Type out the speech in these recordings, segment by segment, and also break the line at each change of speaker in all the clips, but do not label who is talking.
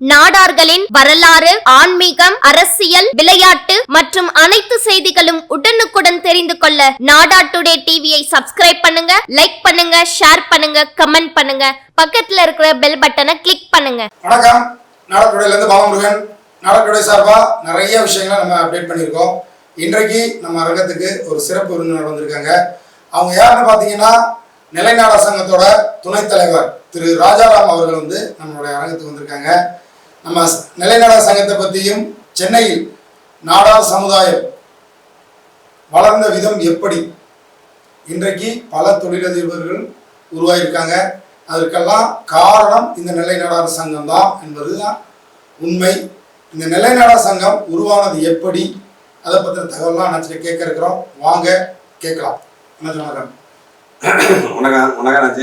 நாடார்களின் வரலாறு ஆன்மீகம் அரசியல் விளையாட்டு மற்றும் அனைத்து செய்திகளும் உடனுக்குடன் தெரிந்து கொள்ள நாடா டுடே டிவியை சப்ஸ்கிரைப் பண்ணுங்க லைக் பண்ணுங்க ஷேர் பண்ணுங்க கமெண்ட் பண்ணுங்க. பக்கத்துல இருக்கிற பெல் பட்டனை கிளிக் பண்ணுங்க.
வணக்கம். நாடக்குடையிலேருந்து பாலமுருகன். நாடக்குடை சார்பா நிறைய விஷயங்களை நம்ம அப்டேட் பண்ணியிருக்கோம். இன்றைக்கு நம்ம அரங்கத்துக்கு ஒரு சிறப்பு விருந்தினர் வந்திருக்காங்க. அவங்க யாருன்னு பார்த்தீங்கன்னா நிலைநாடா சங்கத்தோட துணைத் தலைவர் திரு ராஜாராம் அவர்கள் வந்து நம்மளுடைய அரங்கத்துக்கு வந்திருக்காங்க. நம்ம நிலைநாட சங்கத்தை பற்றியும் சென்னையில் நாடார் சமுதாயம் வளர்ந்த விதம் எப்படி? இன்றைக்கு பல தொழிலதிபர்கள் உருவாகியிருக்காங்க அதற்கெல்லாம் காரணம் இந்த நிலைநாடார் சங்கம் தான் என்பதுதான் உண்மை. இந்த நிலைநாடார் சங்கம் உருவானது எப்படி? அதை பற்றின தகவல்லாம் நினச்சிட்டு கேட்க இருக்கிறோம். வாங்க கேட்கலாம். வணக்கம்
வணக்கம். வணக்கம்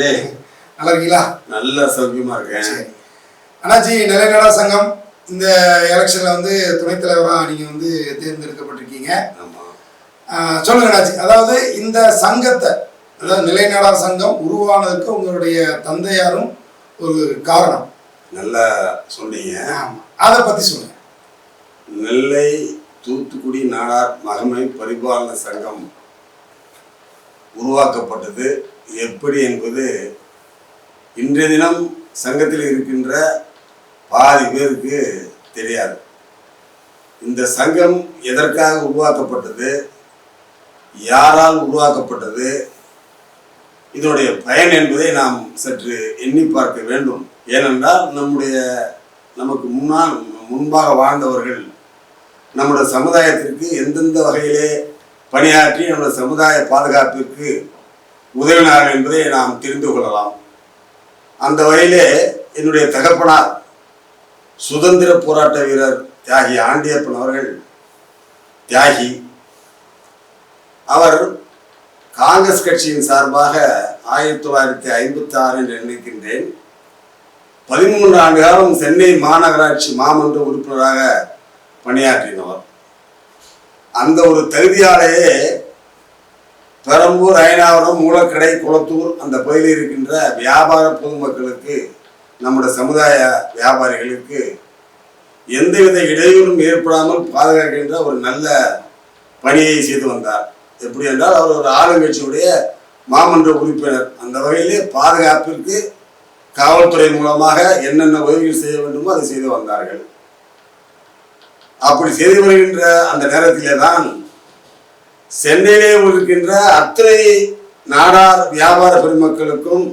நல்லா இருக்கீங்களா?
நல்ல சௌக்கியமா இருக்கேன்.
அண்ணாச்சி நிலைநாடார் சங்கம் இந்த எலெக்ஷனில் வந்து துணைத் தலைவராக நீங்கள் வந்து தேர்ந்தெடுக்கப்பட்டிருக்கீங்க. சொல்லுங்க அண்ணாச்சி அதாவது இந்த சங்கத்தை அதாவது நிலைநாடார் சங்கம் உருவானதுக்கு உங்களுடைய தந்தையாரும் ஒரு காரணம்.
நல்லா சொன்னீங்க.
அதை பத்தி சொல்லுங்க.
நெல்லை தூத்துக்குடி நாடார் மகமை பரிபாலன சங்கம் உருவாக்கப்பட்டது. எப்படி என்பது இன்றைய தினம் சங்கத்தில் இருக்கின்ற பாதி பேருக்கு தெரியாது. இந்த சங்கம் எதற்காக உருவாக்கப்பட்டது? யாரால் உருவாக்கப்பட்டது? இதனுடைய பயன் என்பதை நாம் சற்று எண்ணி பார்க்க வேண்டும். ஏனென்றால் நம்முடைய நமக்கு முன்னால் முன்பாக வாழ்ந்தவர்கள் நம்முடைய சமுதாயத்திற்கு எந்தெந்த வகையிலே பணியாற்றி நம்முடைய சமுதாய பாதுகாப்பிற்கு உதவினார்கள் என்பதை நாம் தெரிந்து கொள்ளலாம். அந்த வகையிலே என்னுடைய தகப்பனார் சுதந்திர போராட்ட வீரர் தியாகி ஆண்டியப்பன் அவர்கள். தியாகி. அவர் காங்கிரஸ் கட்சியின் சார்பாக ஆயிரத்தி தொள்ளாயிரத்தி ஐம்பத்தி ஆறில் நினைக்கின்றேன் பதிமூன்று ஆண்டு காலம் சென்னை மாநகராட்சி மாமன்ற உறுப்பினராக பணியாற்றினவர். அந்த ஒரு தகுதியாலேயே பெரம்பூர் அயனாவரம் மூலக்கடை குளத்தூர் அந்த பகுதியில் இருக்கின்ற வியாபார பொதுமக்களுக்கு நம்முடைய சமுதாய வியாபாரிகளுக்கு எந்தவித இடையூறும் ஏற்படாமல் பாதுகாக்கின்ற ஒரு நல்ல பணியை செய்து வந்தார். எப்படி என்றால் அவர் ஒரு ஆளுங்கட்சியுடைய மாமன்ற உறுப்பினர். அந்த வகையிலே பாதுகாப்பிற்கு காவல்துறை மூலமாக என்னென்ன உதவிகள் செய்ய வேண்டுமோ அதை செய்து வந்தார்கள். அப்படி செய்து வருகின்ற அந்த நேரத்திலே தான் சென்னையிலே இருக்கின்ற அத்தனை நாடார் வியாபார பெருமக்களுக்கும்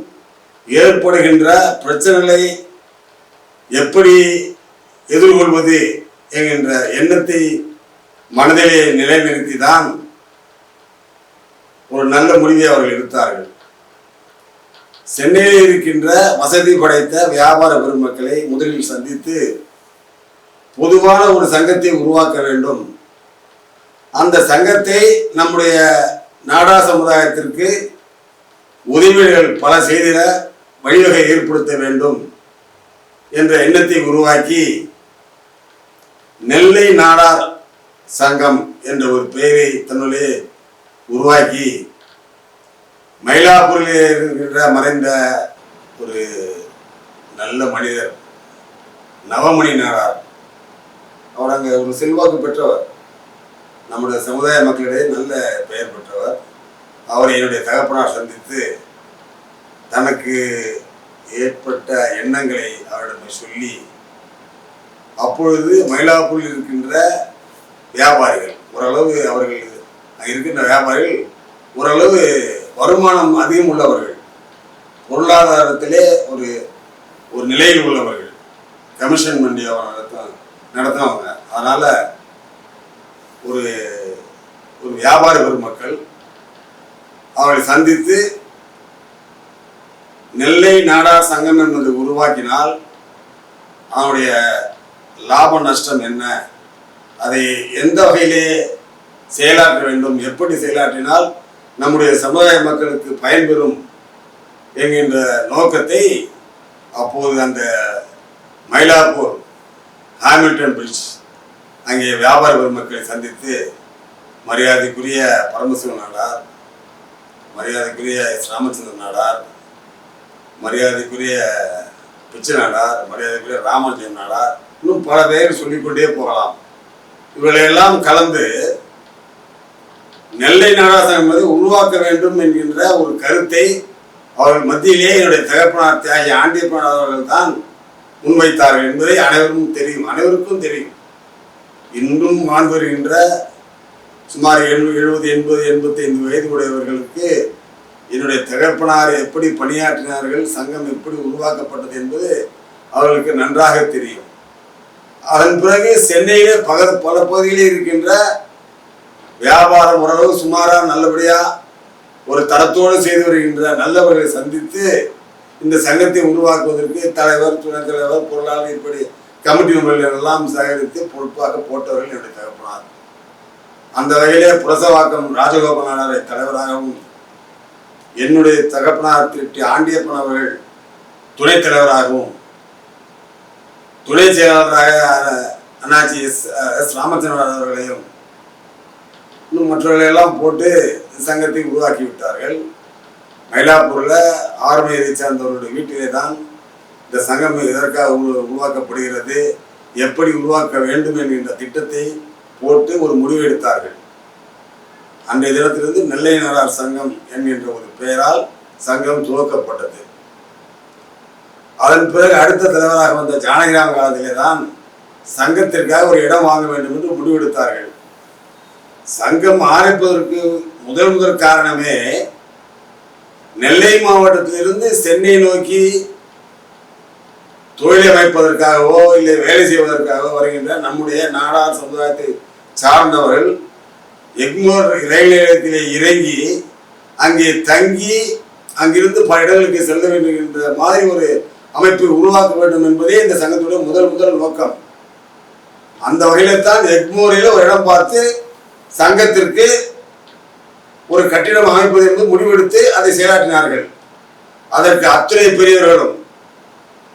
ஏற்படுகின்ற பிரச்சனைகளை எப்படி எதிர்கொள்வது என்கின்ற எண்ணத்தை மனதிலே நிலைநிறுத்தி தான் ஒரு நல்ல முடிவை அவர்கள் எடுத்தார்கள். சென்னையில் இருக்கின்ற வசதி படைத்த வியாபார பெருமக்களை முதலில் சந்தித்து பொதுவான ஒரு சங்கத்தை உருவாக்க வேண்டும். அந்த சங்கத்தை நம்முடைய நாடா சமுதாயத்திற்கு உதவிகள் பல செய்திட வழிவகை ஏற்படுத்த வேண்டும் என்ற எண்ணத்தை உருவாக்கி நெல்லை நாடார் சங்கம் என்ற ஒரு பெயரை தன்னுள்ளே உருவாக்கி மயிலாப்பூரில் இருக்கின்ற மறைந்த ஒரு நல்ல மனிதர் நவமணி நாடார். அவர் அங்கே ஒரு செல்வாக்கு பெற்றவர். நம்முடைய சமுதாய மக்களிடையே நல்ல பெயர் பெற்றவர். அவரை என்னுடைய தகப்பனார் சந்தித்து தனக்கு ஏற்பட்ட எண்ணங்களை அவரிடம் சொல்லி அப்பொழுது மயிலாப்பூரில் இருக்கின்ற வியாபாரிகள் ஓரளவு அவர்கள் இருக்கின்ற வியாபாரிகள் ஓரளவு வருமானம் அதிகம் உள்ளவர்கள் பொருளாதாரத்திலே ஒரு ஒரு நிலையில் உள்ளவர்கள் கமிஷன் வண்டி அவன் நடத்த நடத்தினவங்க அதனால் ஒரு ஒரு வியாபாரி பெருமக்கள் அவர்களை சந்தித்து நெல்லை நாடா சங்கம் என்பதை உருவாக்கினால் அவனுடைய லாப நஷ்டம் என்ன? அதை எந்த வகையிலே செயலாற்ற வேண்டும்? எப்படி செயலாற்றினால் நம்முடைய சமுதாய மக்களுக்கு பயன்பெறும் என்கின்ற நோக்கத்தை அப்போது அந்த மயிலாப்பூர் ஹாமில்டன் பிரிட்ஜ் அங்கே வியாபார பெருமக்களை சந்தித்து மரியாதைக்குரிய பரமசிவன் நாடார் மரியாதைக்குரிய ராமச்சந்திரன் நாடார் மரியாதைக்குரிய பிச்சை நாடார் மரியாதைக்குரிய ராமஜெயம் நாடார் இன்னும் பல பேர் சொல்லிக்கொண்டே போகலாம். இவர்களையெல்லாம் கலந்து நெல்லை நாடாசம் என்பதை உருவாக்க வேண்டும் என்கின்ற ஒரு கருத்தை அவர்கள் மத்தியிலே என்னுடைய தகப்பனார் தியாகி ஆண்டியப்பனார் அவர்கள் தான் முன்வைத்தார்கள் என்பதை அனைவரும் தெரியும். அனைவருக்கும் தெரியும். இன்றும் வாழ்ந்து வருகின்ற சுமார் எழு எழுபது எண்பது எண்பத்தைந்து வயது உடையவர்களுக்கு என்னுடைய தகப்பனார் எப்படி பணியாற்றினார்கள் சங்கம் எப்படி உருவாக்கப்பட்டது என்பது அவர்களுக்கு நன்றாக தெரியும். அதன் பிறகு சென்னையிலே பக பல பகுதிகளில் இருக்கின்ற வியாபாரம் ஓரளவு சுமாராக நல்லபடியாக ஒரு தரத்தோடு செய்து வருகின்ற நல்லவர்களை சந்தித்து இந்த சங்கத்தை உருவாக்குவதற்கு தலைவர் துணைத் தலைவர் பொருளாளர் இப்படி கமிட்டி மெம்பர்கள் எல்லாம் சேகரித்து பொறுப்பாக போட்டவர்கள் என்னுடைய தகப்பனார் அந்த வகையிலே புரசவாக்கம் ராஜகோபாலனாரை தலைவராகவும் என்னுடைய தகப்பனார் திரு ஆண்டியப்பன் அவர்கள் துணைத் தலைவராகவும் துணை செயலாளராக அண்ணாச்சி எஸ் எஸ் ராமச்சந்திரன் அவர்களையும் இன்னும் மற்றவர்களையெல்லாம் போட்டு சங்கத்தை உருவாக்கி விட்டார்கள். மயிலாப்பூரில் ஆர்மியரை சார்ந்தவர்களுடைய வீட்டிலே தான் இந்த சங்கம் எதற்காக உருவாக்கப்படுகிறது எப்படி உருவாக்க வேண்டும் என்கின்ற திட்டத்தை போட்டு ஒரு முடிவு எடுத்தார்கள். அன்றைய தினத்திலிருந்து நெல்லையினரார் சங்கம் என்கின்ற ஒரு பெயரால் சங்கம் துவக்கப்பட்டது. அதன் பிறகு அடுத்த தலைவராக வந்த ஜானகிராம காலத்திலே தான் சங்கத்திற்காக ஒரு இடம் வாங்க வேண்டும் என்று முடிவெடுத்தார்கள். சங்கம் ஆரம்பிப்பதற்கு முதல் முதல் காரணமே நெல்லை மாவட்டத்திலிருந்து சென்னை நோக்கி தொழிலை அமைப்பதற்காகவோ இல்லை வேலை செய்வதற்காகவோ வருகின்ற நம்முடைய நாடார் சமுதாயத்தை சார்ந்தவர்கள் எக்மோர் ரயில் நிலையத்திலே இறங்கி அங்கே தங்கி அங்கிருந்து பல இடங்களுக்கு செல்ல வேண்டும் என்ற மாதிரி ஒரு அமைப்பை உருவாக்க வேண்டும் என்பதே இந்த சங்கத்துடைய முதல் முதல் நோக்கம். அந்த வகையில தான் எக்மோரில் ஒரு இடம் பார்த்து சங்கத்திற்கு ஒரு கட்டிடம் அமைப்பது என்று முடிவெடுத்து அதை செயலாற்றினார்கள். அதற்கு அத்துணை பெரியவர்களும்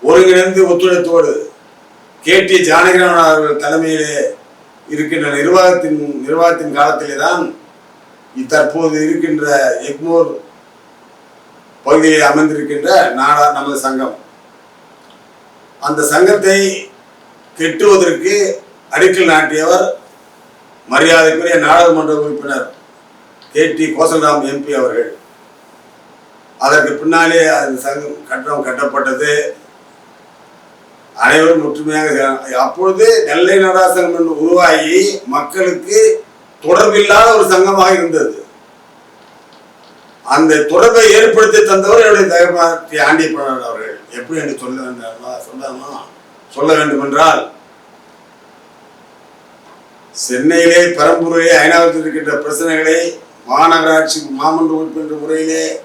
ஒருங்கிணைந்து ஒத்துழைத்தோடு கே டி ஜானகிராமன் அவர்கள் தலைமையிலே இருக்கின்ற நிர்வாகத்தின் நிர்வாகத்தின் காலத்திலே தான் தற்போது இருக்கின்ற எக்மோர் பகுதியில் அமைந்திருக்கின்ற நாடா நமது சங்கம். அந்த சங்கத்தை கெட்டுவதற்கு அடிக்கல் நாட்டியவர் மரியாதைக்குரிய நாடாளுமன்ற உறுப்பினர் கே. டி. கோசல்ராம் எம்பி அவர்கள். அதற்கு பின்னாலே அந்த சங்கம் கட்டணம் கட்டப்பட்டது. அனைவரும் ஒற்றுமையாக அப்பொழுது நெல்லை நடா சங்கம் என்று உருவாகி மக்களுக்கு தொடர்பில்லாத ஒரு சங்கமாக இருந்தது. அந்த தொடர்பை ஏற்படுத்தி தந்தவர் என்னுடைய தகவல் டி அவர்கள். எப்படி என்று சொல்ல வேண்டாமா? சொல்லாமா? சொல்ல வேண்டும் என்றால் சென்னையிலே பெரம்பூரிலே ஐநாவில் இருக்கின்ற பிரச்சனைகளை மாநகராட்சி மாமன்ற உறுப்பினர் முறையிலே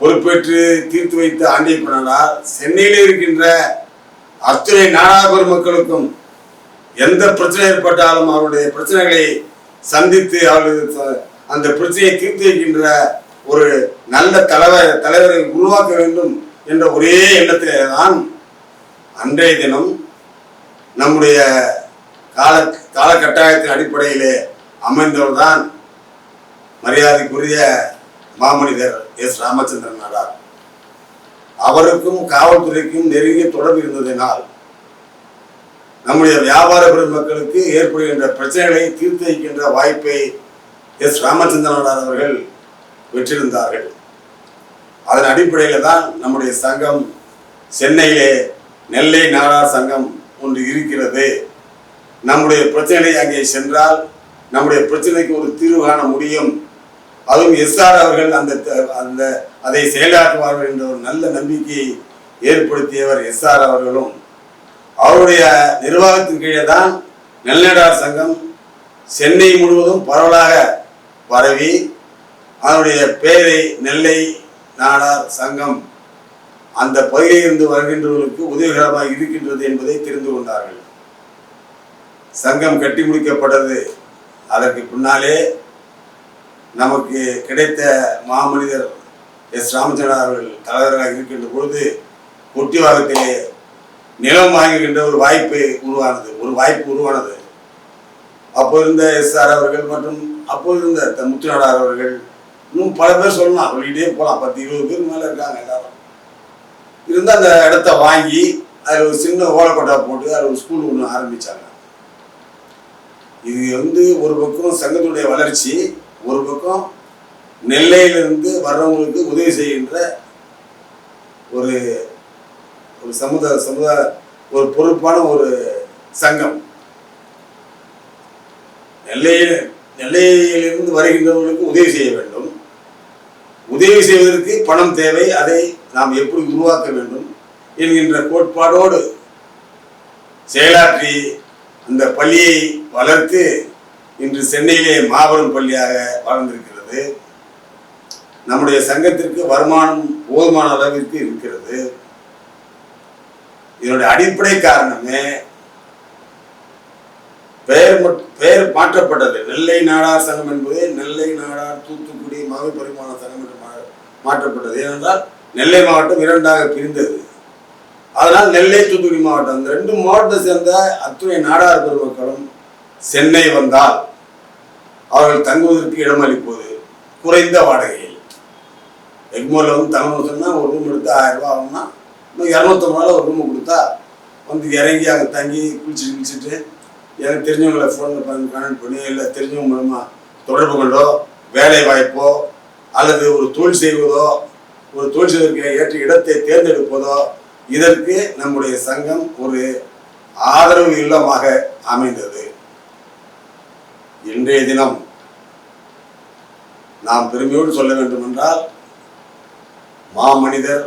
பொறுப்பேற்று தீர்த்து வைத்த ஆண்டியப்பனார் சென்னையிலே இருக்கின்ற அத்துணை நாடாபுர மக்களுக்கும் எந்த பிரச்சனை ஏற்பட்டாலும் அவருடைய பிரச்சனைகளை சந்தித்து அவர்கள் அந்த பிரச்சனையை தீர்த்து வைக்கின்ற ஒரு நல்ல தலைவர் தலைவரை உருவாக்க வேண்டும் என்ற ஒரே எண்ணத்திலே தான் அன்றைய தினம் நம்முடைய கால காலகட்டாயத்தின் அடிப்படையிலே அமைந்தவர் தான் மரியாதைக்குரிய மாமனிதர் எஸ். ராமச்சந்திரன் நாடார் அவருக்கும் காவல்துறைக்கும் நெருங்கிய தொடர்பு இருந்ததினால் நம்முடைய வியாபார பெருமக்களுக்கு ஏற்படுகின்ற பிரச்சனைகளை தீர்த்து வைக்கின்ற வாய்ப்பை எஸ் ராமச்சந்திரன் அவர்கள் பெற்றிருந்தார்கள். அதன் அடிப்படையில் தான் நம்முடைய சங்கம் சென்னையிலே நெல்லை நாடார் சங்கம் ஒன்று இருக்கிறது. நம்முடைய பிரச்சனை அங்கே சென்றால் நம்முடைய பிரச்சனைக்கு ஒரு தீர்வு காண முடியும். அதுவும் எஸ்ஆர் அவர்கள் அந்த த- அந்த அதை செயலாற்றுவார்கள் என்ற ஒரு நல்ல நம்பிக்கையை ஏற்படுத்தியவர் எஸ்ஆர் அவர்களும். அவருடைய நிர்வாகத்தின் கீழே தான் நெல்நடார் சங்கம் சென்னை முழுவதும் பரவலாக பரவி அதனுடைய பெயரை நெல்லை நாடார் சங்கம் அந்த பகுதியிலிருந்து வருகின்றவர்களுக்கு உதவிகரமாக இருக்கின்றது என்பதை தெரிந்து கொண்டார்கள். சங்கம் கட்டி முடிக்கப்பட்டது. அதற்கு பின்னாலே நமக்கு கிடைத்த மாமனிதர் எஸ் ராமச்சந்திரன் அவர்கள் தலைவராக இருக்கின்ற பொழுது கொட்டிவாகத்திலே நிலம் வாங்குகின்ற ஒரு வாய்ப்பு உருவானது ஒரு வாய்ப்பு உருவானது. அப்போ இருந்த எஸ்ஆர் அவர்கள் மற்றும் அப்போது இருந்த த- முத்துநாடார் அவர்கள் இன்னும் பல பேர் சொல்லலாம் சொல்லிக்கிட்டே போகலாம் பத்து இருபது பேர் மேலே இருக்காங்க எல்லாரும். இருந்து அந்த இடத்த வாங்கி அதில் ஒரு சின்ன ஓலக்கொட்டா போட்டு அதில் ஒரு ஸ்கூல் ஒன்று ஆரம்பிச்சாங்க. இது வந்து ஒரு பக்கம் சங்கத்துடைய வளர்ச்சி ஒரு பக்கம் நெல்லையிலிருந்து வர்றவங்களுக்கு உதவி செய்கின்ற ஒரு ஒரு சமுதாய சமுதாய ஒரு பொறுப்பான ஒரு சங்கம். நெல்லையில் நெல்லையிலிருந்து வருகின்றவர்களுக்கு உதவி செய்ய வேண்டும். உதவி செய்வதற்கு பணம் தேவை. அதை நாம் எப்படி உருவாக்க வேண்டும் என்கின்ற கோட்பாடோடு செயலாற்றி அந்த பள்ளியை வளர்த்து இன்று சென்னையிலே மாபெரும் பள்ளியாக வளர்ந்திருக்கிறது நம்முடைய சங்கத்திற்கு வருமானம் போதுமான அளவிற்கு இருக்கிறது. இதனுடைய அடிப்படை காரணமே பெயர் பெயர் மாற்றப்பட்டது. நெல்லை நாடார் சங்கம் என்பது நெல்லை நாடார் தூத்துக்குடி மகை பரிமாண சங்கம் என்று மா- மாற்றப்பட்டது. ஏனென்றால் நெல்லை மாவட்டம் இரண்டாக பிரிந்தது. அதனால் நெல்லை தூத்துக்குடி மாவட்டம். ரெண்டு மாவட்டத்தை சேர்ந்த அத்துணை நாடார் பெருமக்களும் சென்னை வந்தால் அவர்கள் தங்குவதற்கு இடமளிப்பது குறைந்த வாடகை எக்மோரில் வந்து தங்கணும்னு சொன்னால் ஒரு ரூம் எடுத்து ஆயிரம் ஆகும்னா இன்னும் இரநூத்தம்பது ரூபாய் ஒரு ரூம் கொடுத்தா வந்து இறங்கி அங்கே தங்கி குளிச்சுட்டு குளிச்சுட்டு எனக்கு தெரிஞ்சவங்களை ஃபோனில் பண்ணி கனெக்ட் பண்ணி இல்லை தெரிஞ்சவங்க மூலமாக தொடர்பு கொண்டோ வேலை வாய்ப்போ அல்லது ஒரு தொழில் செய்வதோ ஒரு தொழில் செய்வதற்கு ஏற்ற இடத்தை தேர்ந்தெடுப்பதோ இதற்கு நம்முடைய சங்கம் ஒரு ஆதரவு இல்லமாக அமைந்தது. இன்றைய தினம் நாம் பெருமையோடு சொல்ல வேண்டும் என்றால் மாமனிதர்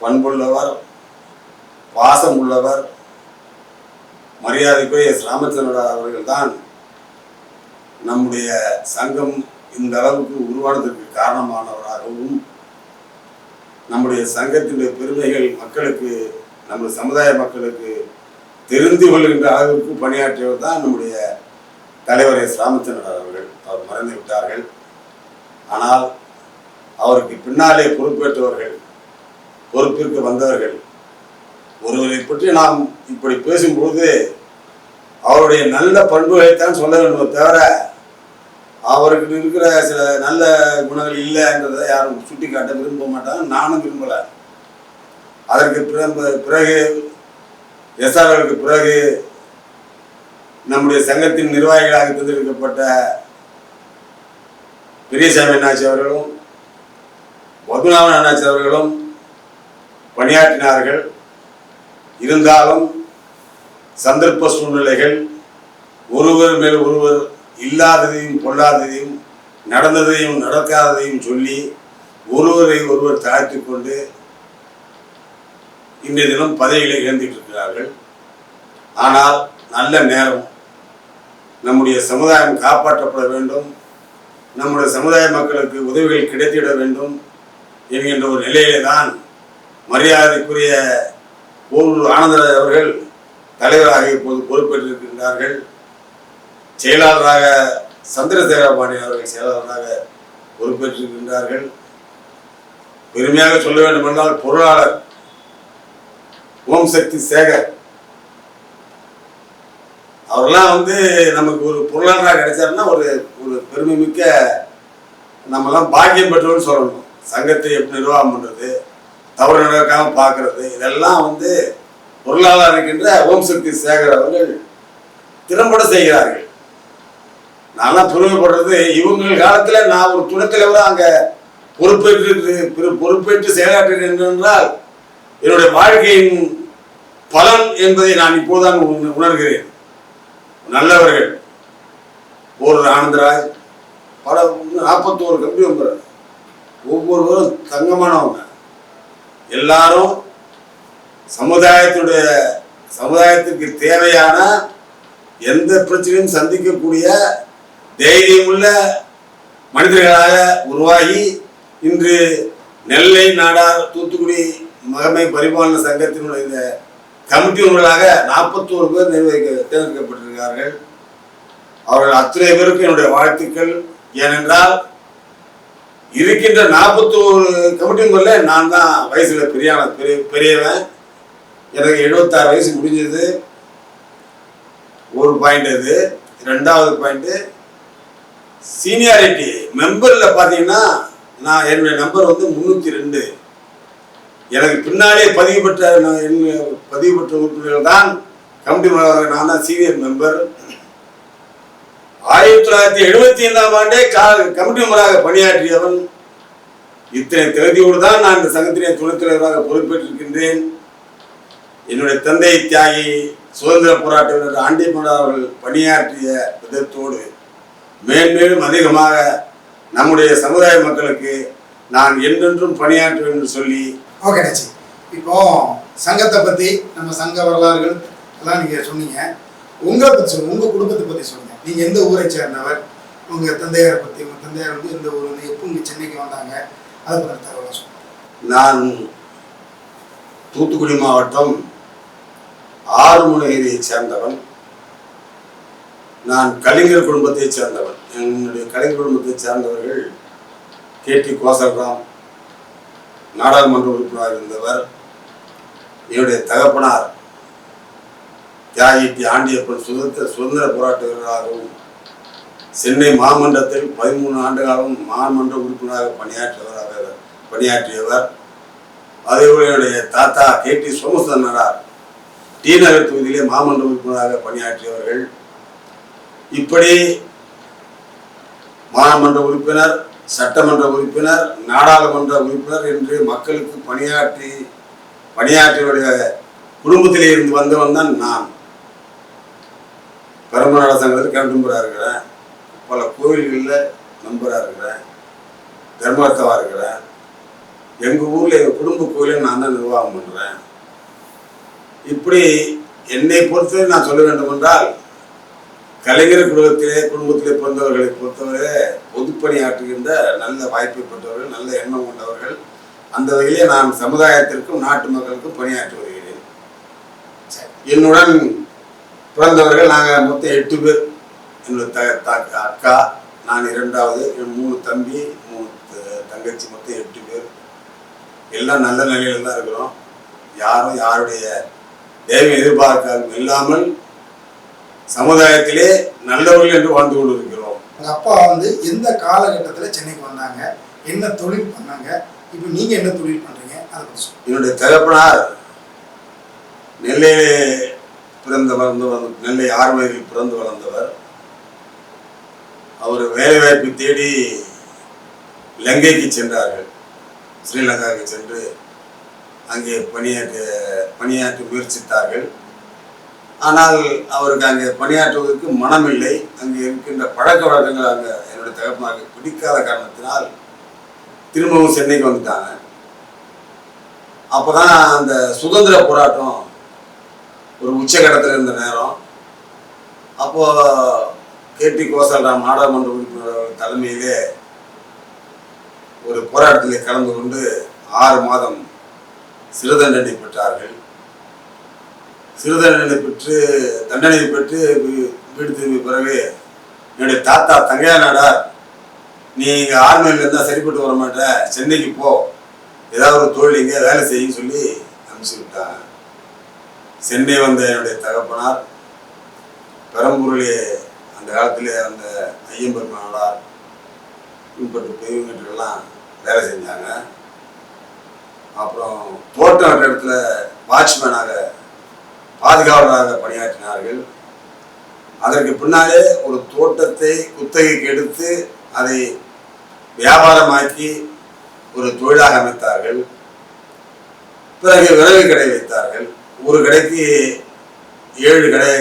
பண்புள்ளவர் பாசம் உள்ளவர் மரியாதைக்குரிய எஸ் ராமச்சந்திரன் அவர்கள் தான் நம்முடைய சங்கம் இந்த அளவுக்கு உருவானதற்கு காரணமானவராகவும் நம்முடைய சங்கத்தினுடைய பெருமைகள் மக்களுக்கு நமது சமுதாய மக்களுக்கு தெரிந்து கொள்கின்ற அளவுக்கு பணியாற்றியவர் தான் நம்முடைய தலைவர் எஸ் ராமச்சந்திரன் அவர்கள். அவர் மறைந்து விட்டார்கள் ஆனால் அவருக்கு பின்னாலே பொறுப்பேற்றவர்கள் பொறுப்பிற்கு வந்தவர்கள். ஒருவரை பற்றி நாம் இப்படி பேசும்பொழுது அவருடைய நல்ல பண்புகளைத்தான் சொல்ல வேண்டுமே தவிர அவருக்கு இருக்கிற சில நல்ல குணங்கள் இல்லைன்றதை யாரும் சுட்டி காட்ட விரும்ப மாட்டாங்க நானும் விரும்பல. அதற்கு பிற- பிறகு எஸ்ஆர்களுக்கு பிறகு நம்முடைய சங்கத்தின் நிர்வாகிகளாக தேர்ந்தெடுக்கப்பட்ட பெரியசாமி நாச்சி அவர்களும் பத்மநாபன் அண்ணாச்சி அவர்களும் பணியாற்றினார்கள். இருந்தாலும் சந்தர்ப்ப சூழ்நிலைகள் ஒருவர் மேல் ஒருவர் இல்லாததையும் பொல்லாததையும் நடந்ததையும் நடக்காததையும் சொல்லி ஒருவரை ஒருவர் தாழ்த்தி கொண்டு இன்றைய தினம் பதவிகளை இழந்துட்டு இருக்கிறார்கள் ஆனால் நல்ல நேரம். நம்முடைய சமுதாயம் காப்பாற்றப்பட வேண்டும். நம்முடைய சமுதாய மக்களுக்கு உதவிகள் கிடைத்திட வேண்டும். என்கின்ற ஒரு நிலையிலே தான் மரியாதைக்குரிய போரூர் ஆனந்தராஜ் அவர்கள் தலைவராக இப்போது பொறுப்பேற்றிருக்கின்றார்கள். செயலாளராக சந்திரசேகர பாண்டியன் அவர்கள் செயலாளராக பொறுப்பேற்றிருக்கின்றார்கள். பெருமையாக சொல்ல வேண்டுமென்றால் பொருளாளர் ஓம் சக்தி சேகர் அவரெல்லாம் வந்து நமக்கு ஒரு பொருளாளராக கிடைச்சாருன்னா ஒரு ஒரு பெருமை மிக்க நம்மலாம் பாக்கியம் பெற்றோர்னு சொல்லணும். சங்கத்தை எப்படி நிர்வாகம் பண்ணுறது தவறு நடக்காமல் பார்க்கறது இதெல்லாம் வந்து பொருளாளர் இருக்கின்ற ஓம் சக்தி சேகர் அவர்கள் திறம்பட செய்கிறார்கள். நான்லாம் பெருமைப்படுறது இவங்க காலத்தில் நான் ஒரு துணைத் தலைவராக அங்கே பொறுப்பேற்று பிற- பொறுப்பேற்று செயலாற்றுகிறேன் என்றால் என்னுடைய வாழ்க்கையின் பலன் என்பதை நான் இப்போதுதான் உணர்கிறேன். நல்லவர்கள். ஒரு ஆனந்தராஜ் பல நாற்பத்தோரு கம்பி மெம்பர் ஒவ்வொருவரும் தங்கமானவங்க. எல்லாரும் சமுதாயத்துடைய சமுதாயத்துக்கு தேவையான எந்த பிரச்சனையும் சந்திக்கக்கூடிய தைரியமுள்ள மனிதர்களாக உருவாகி இன்று நெல்லை நாடார் தூத்துக்குடி மகமை பரிபாலன சங்கத்தினுடைய இந்த கமிட்டியினர்களாக நாற்பத்தோரு பேர் நிர்வகிக்க தேர்ந்தெடுக்கப்பட்டிருக்கிறார்கள். அவர்கள் அத்தனை பேருக்கு என்னுடைய வாழ்த்துக்கள். ஏனென்றால் இருக்கின்ற நாற்பத்தோரு கமிட்டிங்குள்ள நான் தான் வயசுல பெரியான பெரிய பெரியவன். எனக்கு எழுபத்தாறு வயசு முடிஞ்சது. ஒரு பாயிண்ட் அது. ரெண்டாவது பாயிண்ட் சீனியாரிட்டி மெம்பரில் பார்த்தீங்கன்னா நான் என்னுடைய நம்பர் வந்து முந்நூற்றி ரெண்டு. எனக்கு பின்னாலே பதிவு பெற்ற நான் என் பதிவு பெற்ற உறுப்பினர்கள் தான் கமிட்டி நான் தான் சீனியர் மெம்பர் ஆயிரத்தி தொள்ளாயிரத்தி எழுபத்தி ஐந்தாம் ஆண்டே கமிட்டி மெம்பராக பணியாற்றியவன். இத்தனை தகுதியோடு தான் நான் இந்த சங்கத்தினை துணைத் தலைவராக பொறுப்பேற்றிருக்கின்றேன். என்னுடைய தந்தை தியாகி சுதந்திர போராட்ட வீரர் ஆண்டிமலர் அவர்கள் பணியாற்றிய விதத்தோடு மேன்மேலும் அதிகமாக நம்முடைய சமுதாய மக்களுக்கு நான் என்றென்றும் பணியாற்றுவேன் என்று சொல்லி
ஓகே நச்சி இப்போ சங்கத்தை பற்றி நம்ம சங்க வரலாறுகள் எல்லாம் நீங்கள் சொன்னீங்க. உங்களை பற்றி சொல்லுங்க. உங்கள் குடும்பத்தை பற்றி சொல்லுங்க. நீங்க எந்த ஊரை சேர்ந்தவர்? உங்க தந்தையாரை பத்தி உங்க தந்தையார் வந்து எந்த ஊர் வந்து எப்போ இங்க சென்னைக்கு வந்தாங்க? அதை பற்றி தகவலாக
நான் தூத்துக்குடி மாவட்டம் ஆறுமுனையைச் சேர்ந்தவன். நான் கலைஞர் குடும்பத்தைச் சேர்ந்தவன். என்னுடைய கலைஞர் குடும்பத்தைச் சேர்ந்தவர்கள் கே டி கோசல்ராம் நாடாளுமன்ற உறுப்பினராக இருந்தவர். என்னுடைய தகப்பனார் தியாகி டி ஆண்டியப்பன் சுதந்திர சுதந்திர போராட்ட வீரராகவும் சென்னை மாமன்றத்தில் பதிமூணு ஆண்டு மாமன்ற உறுப்பினராக பணியாற்றியவராக பணியாற்றியவர். அதேபோல என்னுடைய தாத்தா K. D. Somasundaranar T. Nagar தொகுதியிலே மாமன்ற உறுப்பினராக பணியாற்றியவர்கள். இப்படி மாமன்ற உறுப்பினர் சட்டமன்ற உறுப்பினர் நாடாளுமன்ற உறுப்பினர் என்று மக்களுக்கு பணியாற்றி பணியாற்றியவருடைய குடும்பத்திலே இருந்து வந்தவன் தான் நான். பெருமநாட சங்கத்தில் கண்டும்பராக இருக்கிறேன் பல கோயில்களில் நம்பராக இருக்கிறேன் தர்மகர்த்தாவாக இருக்கிறேன் எங்கள் ஊரில் எங்கள் குடும்ப கோயிலையும் நான் தான் நிர்வாகம் பண்ணுறேன் இப்படி என்னை பொறுத்தவரை நான் சொல்ல வேண்டும் என்றால் கலைஞர் குடும்பத்திலே குடும்பத்திலே பிறந்தவர்களை பொறுத்தவரை பொதுப்பணியாற்றுகின்ற நல்ல வாய்ப்பை பெற்றவர்கள் நல்ல எண்ணம் கொண்டவர்கள் அந்த வகையிலே நான் சமுதாயத்திற்கும் நாட்டு மக்களுக்கும் பணியாற்றி வருகிறேன். என்னுடன் பிறந்தவர்கள் நாங்கள் மொத்தம் எட்டு பேர். என்னோட த அக்கா நான் இரண்டாவது மூணு தம்பி மூணு தங்கச்சி மொத்தம் எட்டு பேர். எல்லாம் நல்ல நிலையில தான் இருக்கிறோம். யாரும் யாருடைய தேவை எதிர்பார்க்காமல் இல்லாமல் சமுதாயத்திலே நல்லவர்கள் என்று வாழ்ந்து கொண்டிருக்கிறோம்.
உங்க அப்பா வந்து எந்த காலகட்டத்துல சென்னைக்கு வந்தாங்க? என்ன தொழில் பண்ணாங்க? இப்போ நீங்க என்ன தொழில் அதை சொல்லுங்க.
என்னுடைய தகப்பனார் நெல்லையிலே பிறந்து வளர்ந்தவர் நெல்லை ஆர்வரில் பிறந்து வளர்ந்தவர். அவர் வேலைவாய்ப்பு தேடி இலங்கைக்கு சென்றார்கள். ஸ்ரீலங்காவுக்கு சென்று அங்கே பணியாற்ற பணியாற்ற முயற்சித்தார்கள். ஆனால் அவருக்கு அங்கே பணியாற்றுவதற்கு மனமில்லை. அங்கே இருக்கின்ற பழக்க வழக்கங்கள் அங்கே என்னுடைய தகப்பனாருக்கு பிடிக்காத காரணத்தினால் திரும்பவும் சென்னைக்கு வந்துட்டாங்க. அப்போ தான் அந்த சுதந்திர போராட்டம் ஒரு உச்சகட்டத்தில் இருந்த நேரம். அப்போது கேடி கோசல்ராம் நாடாளுமன்ற உறுப்பினர் தலைமையிலே ஒரு போராட்டத்தில் கலந்து கொண்டு ஆறு மாதம் சிறு தண்டனை பெற்றார்கள். சிறு தண்டனை பெற்று தண்டனை பெற்று வீடு திரும்பிய பிறகு என்னுடைய தாத்தா தங்கையா நாடார் நீ இங்கே ஆர்மியில் இருந்தால் சரிப்பட்டு வர மாட்ட சென்னைக்கு போ. ஏதாவது ஒரு தொழில் இங்கே வேலை செய்யுன்னு சொல்லி அனுப்பிச்சு விட்டாங்க. சென்னை வந்த என்னுடைய தகப்பனார் பெரம்பூரிலே அந்த காலத்திலே அந்த ஐயம்பெருமானார் பின்பற்று பெரியவங்கெல்லாம் வேலை செஞ்சாங்க. அப்புறம் தோட்டம் என்ற இடத்துல வாட்ச்மேனாக பாதுகாவலராக பணியாற்றினார்கள். அதற்கு பின்னாலே ஒரு தோட்டத்தை குத்தகைக்கு எடுத்து அதை வியாபாரமாக்கி ஒரு தொழிலாக அமைத்தார்கள். பிறகு விறகு கடை வைத்தார்கள். ஒரு கடைக்கு ஏழு கடை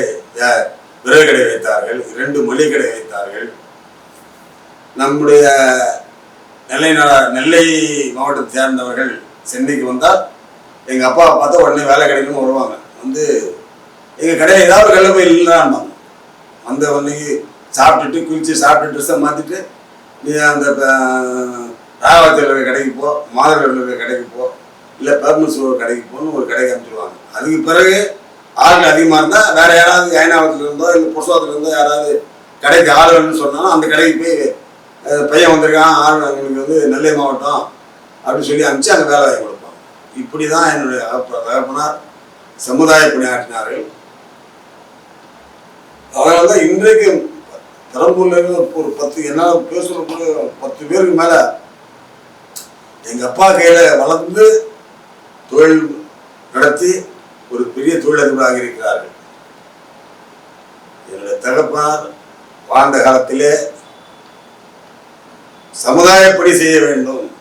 விரல் கடை வைத்தார்கள் இரண்டு மளிகை கடை வைத்தார்கள். நம்முடைய நெல்லை நெல்லை மாவட்டத்தை சேர்ந்தவர்கள் சென்னைக்கு வந்தால் எங்கள் அப்பாவை பார்த்தா உடனே வேலை கிடைக்கணும் வருவாங்க. வந்து எங்கள் கடையில் ஏதாவது ஒரு கல்ல போய் இல்லைன்னாங்க வந்த உடனே சாப்பிட்டுட்டு குளிச்சு சாப்பிட்டு ட்ரெஸ்ஸை மாற்றிட்டு நீ அந்த ராகவத்தில் இருக்கிற கடைக்கு போ மாதவர்கள் இருக்கிற கடைக்கு போ இல்லை பெர்மன்ஸ் ஒரு கடைக்கு போகணும் ஒரு கடைக்கு அனுப்பிச்சிடுவாங்க. அதுக்கு பிறகு ஆள் அதிகமாக இருந்தால் வேறு யாராவது ஐநாவத்தில் இருந்தோ இல்லை புருஷத்தில் இருந்தோ யாராவது கடைக்கு ஆள் வேணும்னு சொன்னாலும் அந்த கடைக்கு போய் பையன் வந்திருக்கான் ஆள் எங்களுக்கு வந்து நெல்லை மாவட்டம் அப்படின்னு சொல்லி அனுப்பிச்சு அங்கே வேலை வாங்கி கொடுப்பாங்க. இப்படி தான் என்னுடைய தகப்பனார் சமுதாய பணியாற்றினார்கள். அதனால தான் இன்றைக்கு பெரம்பூர்ல இருந்து ஒரு பத்து என்னால் பேசுகிற பத்து பேருக்கு மேலே எங்கள் அப்பா கையில் வளர்ந்து தொழில் நடத்தி ஒரு பெரிய தொழிலதிபராக இருக்கிறார்கள். என்னுடைய தகப்பனார் வாழ்ந்த காலத்திலே சமுதாயப்படி செய்ய வேண்டும்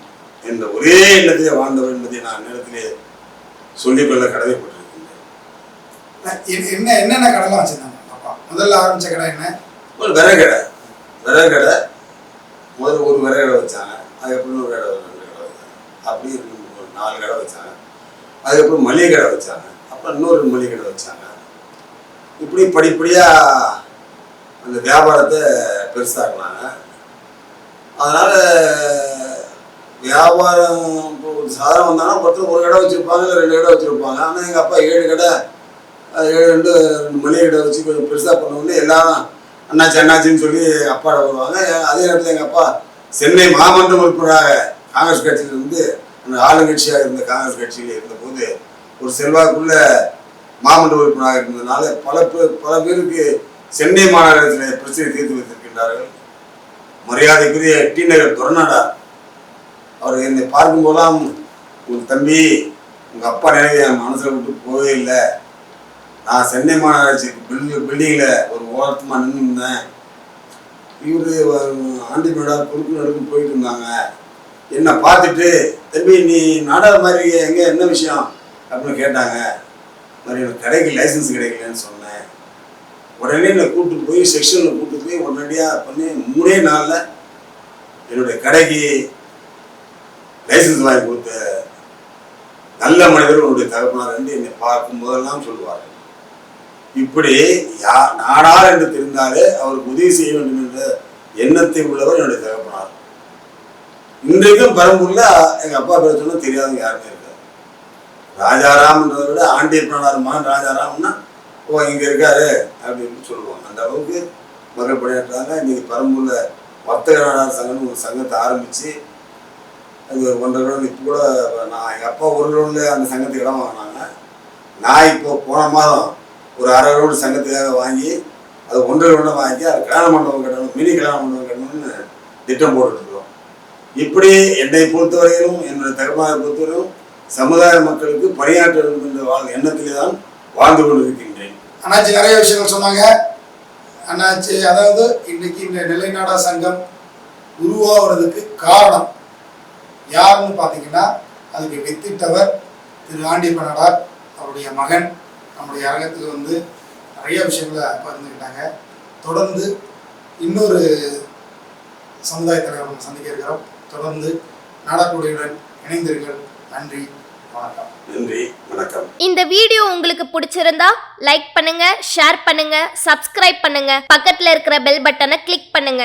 என்ற ஒரே எண்ணத்திலே வாழ்ந்தவர் என்பதை நான் நேரத்திலே சொல்லிக்கொள்ள கடமைப்பட்டிருக்கின்றேன்.
என்ன- என்ன என்னென்ன கடைலாம் வச்சிருந்தாங்க? அப்பா முதல்ல ஆரம்பிச்ச கடை என்ன?
ஒரு விறகடை. விறகடை முதல்ல ஒரு விறகடை வச்சாங்க அதுக்கப்புறம் ஒரு கடை ரெண்டு கடை வச்சாங்க. அப்படி ஒரு நாலு கடை வச்சாங்க. அதுக்கப்புறம் மளிகை கடை வச்சாங்க. அப்புறம் இன்னொரு மளிகை கடை வச்சாங்க. இப்படி படிப்படியாக அந்த வியாபாரத்தை பெருசாக்குனாங்க. அதனால் வியாபாரம் இப்போ ஒரு சாதனம் வந்தாங்கன்னா ஒருத்தர் ஒரு கடை வச்சுருப்பாங்க இல்லை ரெண்டு கடை வச்சுருப்பாங்க. ஆனால் எங்கள் அப்பா ஏழு கடை ஏழு ரெண்டு ரெண்டு மளிகை கடை வச்சு கொஞ்சம் பெருசாக பண்ணவுடனே எல்லாம் அண்ணாச்சி அண்ணாச்சின்னு சொல்லி அப்பாட வருவாங்க. அதே நேரத்தில் எங்கள் அப்பா சென்னை மாமன்ற உறுப்பினராக காங்கிரஸ் கட்சியிலிருந்து அந்த ஆளுங்கட்சியாக இருந்த காங்கிரஸ் கட்சியில் இருந்தபோது ஒரு செல்வாக்குள்ள மாமன்ற உறுப்பினராக இருந்ததுனால பல பேர் பல பேருக்கு சென்னை மாநகரத்தில் பிரச்சனை தீர்த்து வைத்திருக்கின்றார்கள். மரியாதைக்குரிய டி நகர் துறநாடார் அவர் என்னை பார்க்கும் போதெல்லாம் உன் தம்பி உங்கள் அப்பா நினைவு என் மனசில் விட்டு போகவே இல்லை. நான் சென்னை மாநகராட்சி பில்டிங் பில்டிங்கில் ஒரு ஓரத்துமா நின்று இருந்தேன். இவர் ஆண்டி மேடா குறுக்கு நடுக்கு போயிட்டு இருந்தாங்க. என்னை பார்த்துட்டு தம்பி நீ நாடக மாதிரி எங்கே? என்ன விஷயம்? அப்படின்னு கேட்டாங்க. மாதிரி எனக்கு கடைக்கு லைசன்ஸ் கிடைக்கலன்னு சொன்னேன். உடனே என்னை கூப்பிட்டு போய் செக்ஷனில் கூப்பிட்டு போய் உடனடியாக பண்ணி மூணே நாளில் என்னுடைய கடைக்கு லைசன்ஸ் வாங்கி கொடுத்த நல்ல மனிதர் உன்னுடைய தகப்பனார் என்று என்னை பார்க்கும் போதெல்லாம் சொல்லுவார். இப்படி யா நாடார் என்று தெரிந்தாலே அவருக்கு உதவி செய்ய வேண்டும் என்ற எண்ணத்தை உள்ளவர் என்னுடைய தகவல் இன்றைக்கும் பெரம்பூர்ல எங்க அப்பா பேர் சொன்னா தெரியாதவங்க யாருமே இருக்காது. ராஜாராம்ன்றதை விட ஆண்டியப்பனார் மகன் ராஜாராம்னா ஓ இங்க இருக்காரு அப்படின்னு சொல்லுவாங்க. அந்த அளவுக்கு மக்கள் பணியாற்றுறாங்க இன்னைக்கு பெரம்பூர்ல வர்த்தக நாடார் சங்கம்னு ஒரு சங்கத்தை ஆரம்பிச்சு அது ஒரு ஒன்றரை ரோடு இப்போ கூட நான் எங்கள் அப்பா ஒரு லோனில் அந்த சங்கத்துக்கு இடம் வாங்கினாங்க. நான் இப்போ போன மாதம் ஒரு அரை ரூபா சங்கத்துக்காக வாங்கி அது ஒன்றரை ரூபா வாங்கி அது கல்யாண மண்டபம் கட்டணும் மினி கல்யாண மண்டபம் கட்டணும்னு திட்டம் போட்டுருக்கோம் இப்படி என்னை பொறுத்தவரையிலும் என்னுடைய தகவலை பொறுத்தவரையிலும் சமுதாய மக்களுக்கு பணியாற்ற வேண்டும் என்ற வாழ் எண்ணத்திலே தான் வாழ்ந்து கொண்டிருக்கின்றேன்.
அண்ணாச்சி நிறைய விஷயங்கள் சொன்னாங்க. அண்ணாச்சி அதாவது இன்னைக்கு இந்த நிலைநாடா சங்கம் உருவாகிறதுக்கு காரணம் யாருன்னு பார்த்தீங்கன்னா அதுக்கு வித்திட்டவர் திரு ஆண்டிப்பனடார் அவருடைய மகன். நம்முடைய அரங்கத்துக்கு வந்து நிறைய விஷயங்களை பகிர்ந்துக்கிட்டாங்க. தொடர்ந்து இன்னொரு சமுதாய தலைவர் நம்ம சந்திக்க இருக்கிறோம். தொடர்ந்து நாடகக்குடியுடன் இணைந்திருங்கள். நன்றி வணக்கம்.
நன்றி வணக்கம்.
இந்த வீடியோ உங்களுக்கு பிடிச்சிருந்தா லைக் பண்ணுங்க ஷேர் பண்ணுங்க சப்ஸ்கிரைப் பண்ணுங்க. பக்கத்துல இருக்கிற பெல் பட்டனை கிளிக் பண்ணுங்க.